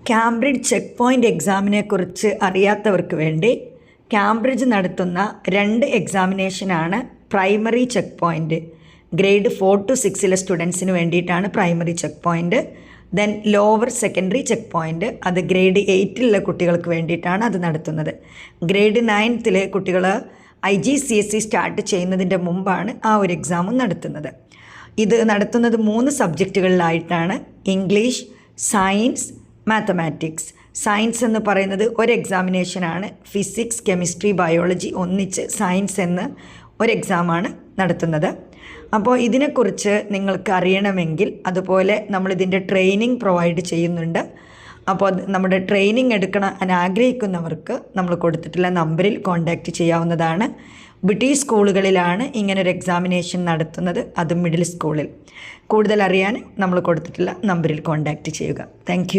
Cambridge check point എക്സാമിനെക്കുറിച്ച് അറിയാത്തവർക്ക് വേണ്ടി Cambridge നടത്തുന്ന രണ്ട് എക്സാമിനേഷനാണ് primary check point grade four to സിക്സിലെ സ്റ്റുഡൻസിന് വേണ്ടിയിട്ടാണ് primary check point then lower secondary check point അത് ഗ്രേഡ് എയ്റ്റിലുള്ള കുട്ടികൾക്ക് വേണ്ടിയിട്ടാണ് അത് നടത്തുന്നത്. ഗ്രേഡ് നയൻത്തിലെ കുട്ടികൾ I G C S C start ചെയ്യുന്നതിന്റെ മുമ്പാണ് ആ ഒരു എക്സാമും നടത്തുന്നത്. ഇത് നടത്തുന്നത് മൂന്ന് സബ്ജക്റ്റുകളിലായിട്ടാണ് ഇംഗ്ലീഷ് സയൻസ് മാത്തമാറ്റിക്സ് സയൻസ് എന്ന് പറയുന്നത് ഒരു എക്സാമിനേഷനാണ് ഫിസിക്സ് കെമിസ്ട്രി ബയോളജി ഒന്നിച്ച് സയൻസ് എന്ന് ഒരു എക്സാമാണ് നടത്തുന്നത്. അപ്പോൾ ഇതിനെക്കുറിച്ച് നിങ്ങൾക്ക് അറിയണമെങ്കിൽ അതുപോലെ നമ്മളിതിന്റെ ട്രെയിനിങ് പ്രൊവൈഡ് ചെയ്യുന്നുണ്ട്. അപ്പോൾ നമ്മുടെ ട്രെയിനിങ് എടുക്കണം ആഗ്രഹിക്കുന്നവർക്ക് നമ്മൾ കൊടുത്തിട്ടുള്ള നമ്പറിൽ കോൺടാക്റ്റ് ചെയ്യാവുന്നതാണ്. ബ്രിട്ടീഷ് സ്കൂളുകളിലാണ് ഇങ്ങനൊരു എക്സാമിനേഷൻ നടത്തുന്നത്. അതും മിഡിൽ സ്കൂളിൽ കൂടുതൽ അറിയാൻ നമ്മൾ കൊടുത്തിട്ടുള്ള നമ്പറിൽ കോൺടാക്റ്റ് ചെയ്യുക. താങ്ക്